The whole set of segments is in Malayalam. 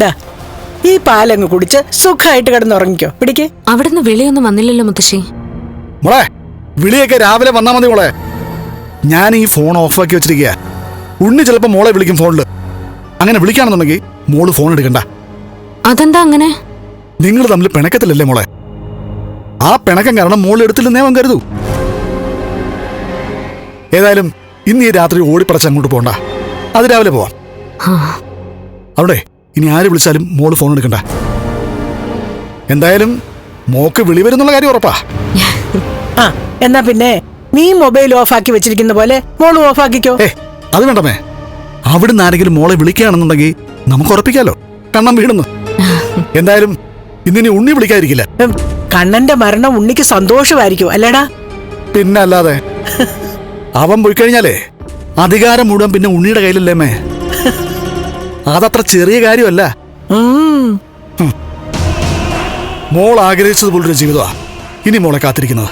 ദാ, ഈ പാലങ്ങ് കുടിച്ച് സുഖമായിട്ട് കിടന്നുറങ്ങിക്കോ. പിടിക്ക്. അവിടുന്ന് വിളിയൊന്നും വന്നില്ലല്ലോ മുത്തശ്ശി. മോളെ വിളിയൊക്കെ രാവിലെ വന്നാ മതി മോളെ. ഞാൻ ഈ ഫോൺ ഓഫാക്കി വെച്ചിരിക്കുക ഉണ്ണി ചിലപ്പോ മോളെ വിളിക്കും ഫോണിൽ അങ്ങനെ വിളിക്കാണെന്നുണ്ടെങ്കിൽ മോൾ ഫോൺ എടുക്കണ്ട. അതെന്താ അങ്ങനെ? നിങ്ങൾ തമ്മിൽ പിണക്കത്തില്ലല്ലേ മോളെ? ആ പിണക്കം കാരണം മോൾ എടുത്തില്ലെന്നേ അവൻ കരുതൂ. ഏതായാലും ഇന്ന് ഈ രാത്രി ഓടിപ്പടച്ച് അങ്ങോട്ട് പോണ്ട. അത് രാവിലെ പോവാം. അവിടെ ഇനി ആര് വിളിച്ചാലും മോൾ ഫോൺ എടുക്കണ്ട. എന്തായാലും മോക്ക് വിളി വരുന്നുള്ള കാര്യം ഉറപ്പാ. ആ എന്നാ പിന്നെ നീ മൊബൈൽ ഓഫ് ആക്കി വെച്ചിരിക്കുന്ന പോലെ മോൾ ഓഫാക്കിക്കോ ഏ അത് വേണ്ടമേ അവിടുന്ന് ആരെങ്കിലും മോളെ വിളിക്കുകയാണെന്നുണ്ടെങ്കിൽ നമുക്ക് ഉറപ്പിക്കാലോ. കണ്ണം വീടുന്നു എന്തായാലും ഇന്നിനി ഉണ്ണി വിളിക്കാതിരിക്കില്ല. കണ്ണന്റെ മരണം ഉണ്ണിക്ക് സന്തോഷമായിരിക്കും അല്ലേടാ? പിന്നെ അല്ലാതെ അവൻ പോയി കഴിഞ്ഞാലേ അധികാരം മുഴുവൻ പിന്നെ ഉണ്ണിയുടെ കയ്യിലല്ലേ മേ അതത്ര ചെറിയ കാര്യമല്ല. ഉം, മോൾ ആഗ്രഹിച്ചതുപോലൊരു ജീവിതമാ. ഇനി മോളെ കാത്തിരിക്കുന്നത്.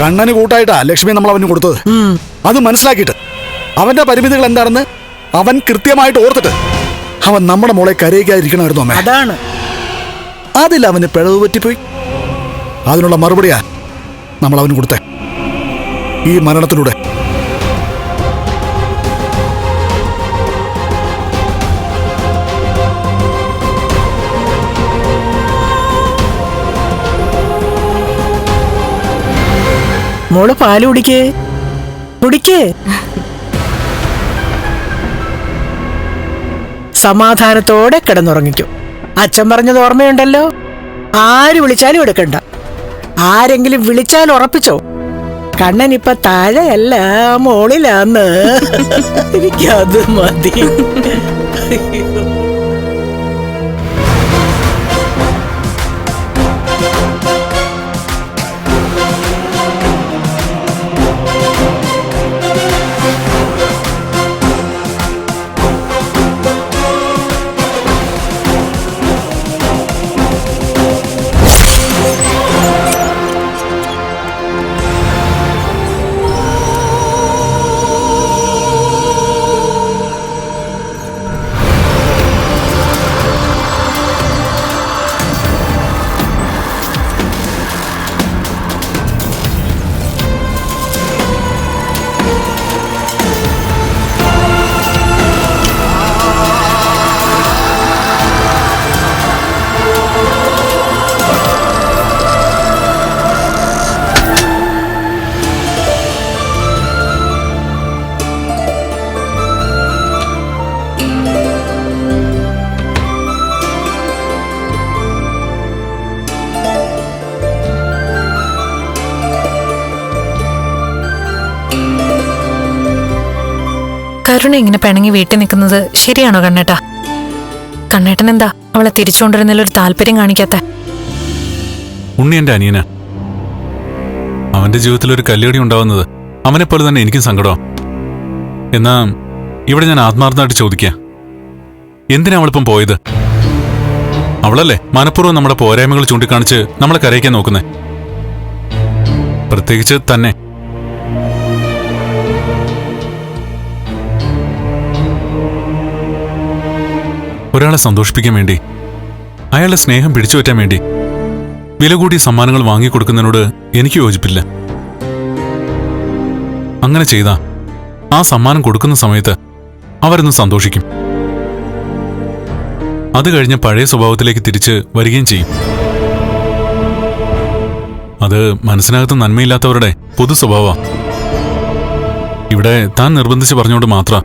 കണ്ണന് കൂട്ടായിട്ടാ ലക്ഷ്മി നമ്മൾ അവന് കൊടുത്തത്. അത് മനസ്സിലാക്കിയിട്ട്. അവന്റെ പരിമിതികൾ എന്താണെന്ന് അവൻ കൃത്യമായിട്ട് ഓർത്തിട്ട് അവൻ നമ്മുടെ മോളെ കരയിക്കാതിരിക്കണമായിരുന്നു അമ്മേ. അതാണ്. അതിൽ അവന് പിഴവ് പറ്റിപ്പോയി. അതിനുള്ള മറുപടിയാ നമ്മൾ അവന് കൊടുത്തേ. ഈ മരണത്തിലൂടെ. മോൾ പാൽ കുടിക്കേ. കുടിക്കേ. സമാധാനത്തോടെ കിടന്നുറങ്ങിക്കും. അച്ഛൻ പറഞ്ഞത് ഓർമ്മയുണ്ടല്ലോ? ആര് വിളിച്ചാലും എടുക്കണ്ട. ആരെങ്കിലും വിളിച്ചാൽ ഉറപ്പിച്ചോ? കണ്ണൻ ഇപ്പൊ താഴെയല്ല മോളിലാന്ന്. എനിക്കത് മതി. കരുണ ഇങ്ങനെ പിണങ്ങി വീട്ടിൽ നിൽക്കുന്നത് ശരിയാണോ കണ്ണേട്ടാ? കണ്ണേട്ടൻ എന്താ അവളെ തിരിച്ചുകൊണ്ടിരുന്നതിൽ ഒരു താല്പര്യം കാണിക്കാത്ത? ഉണ്ണി എന്റെ അനിയന. അവന്റെ ജീവിതത്തിൽ ഒരു കല്ലുകടി ഉണ്ടാവുന്നത് അവനെ പോലെ തന്നെ എനിക്കും സങ്കടം എന്നാ ഇവിടെ ഞാൻ ആത്മാർത്ഥമായിട്ട് ചോദിക്കാം. എന്തിനാ അവളിപ്പം പോയത്? അവളല്ലേ മനഃപൂർവം നമ്മുടെ പോരായ്മകൾ ചൂണ്ടിക്കാണിച്ച് നമ്മളെ കരയിക്കാൻ നോക്കുന്നേ? പ്രത്യേകിച്ച് തന്നെ ഒരാളെ സന്തോഷിപ്പിക്കാൻ വേണ്ടി അയാളുടെ സ്നേഹം പിടിച്ചു പറ്റാൻ വേണ്ടി വില കൂടിയ സമ്മാനങ്ങൾ വാങ്ങിക്കൊടുക്കുന്നതിനോട് എനിക്ക് യോജിപ്പില്ല. അങ്ങനെ ചെയ്ത ആ സമ്മാനം കൊടുക്കുന്ന സമയത്ത് അവരൊന്ന് സന്തോഷിക്കും. അത് കഴിഞ്ഞ പഴയ സ്വഭാവത്തിലേക്ക് തിരിച്ച് വരികയും ചെയ്യും. അത് മനസ്സിനകത്ത് നന്മയില്ലാത്തവരുടെ പൊതു സ്വഭാവ ഇവിടെ താൻ നിർബന്ധിച്ച് പറഞ്ഞുകൊണ്ട് മാത്ര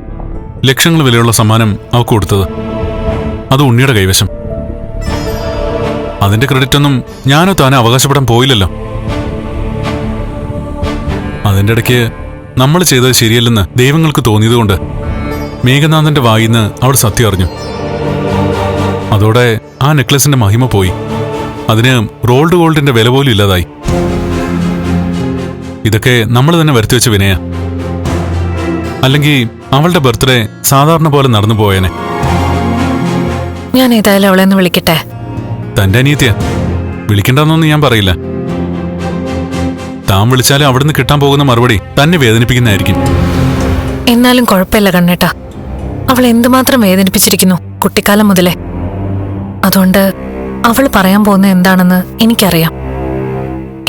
ലക്ഷങ്ങൾ വിലയുള്ള സമ്മാനം അവക്ക് കൊടുത്തത്. അത് ഉണ്ണിയുടെ കൈവശം. അതിന്റെ ക്രെഡിറ്റ് ഒന്നും ഞാനോ താനോ അവകാശപ്പെടാൻ പോയില്ലല്ലോ. അതിന്റെ ഇടയ്ക്ക് നമ്മൾ ചെയ്തത് ശരിയല്ലെന്ന് ദൈവങ്ങൾക്ക് തോന്നിയതുകൊണ്ട് മേഘനാഥന്റെ വായിന്ന് അവൾ സത്യം അറിഞ്ഞു. അതോടെ ആ നെക്ലസിന്റെ മഹിമ പോയി. അതിന് റോൾഡ് ഗോൾഡിന്റെ വില പോലും ഇല്ലാതായി. ഇതൊക്കെ നമ്മൾ തന്നെ വരുത്തി വെച്ച വിനയ. അല്ലെങ്കിൽ അവളുടെ ബർത്ത്ഡേ സാധാരണ പോലെ നടന്നു പോയേനെ. ഞാൻ ഏതായാലും അവളെ ഒന്ന് വിളിക്കട്ടെ? തന്റെ അനിയത്തിയ. വിളിക്കണ്ടെന്നൊന്നും ഞാൻ പറയില്ല. താൻ വിളിച്ചാലും അവിടുന്ന് കിട്ടാൻ പോകുന്ന മറുപടി തന്നെ വേദനിപ്പിക്കുന്നതായിരിക്കും. എന്നാലും കുഴപ്പമില്ല കണ്ണേട്ടാ. അവൾ എന്തുമാത്രം വേദനിപ്പിച്ചിരിക്കുന്നു കുട്ടിക്കാലം മുതലേ. അതുകൊണ്ട് അവൾ പറയാൻ പോകുന്ന എന്താണെന്ന് എനിക്കറിയാം.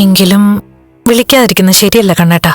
എങ്കിലും വിളിക്കാതിരിക്കുന്നത് ശരിയല്ല കണ്ണേട്ടാ.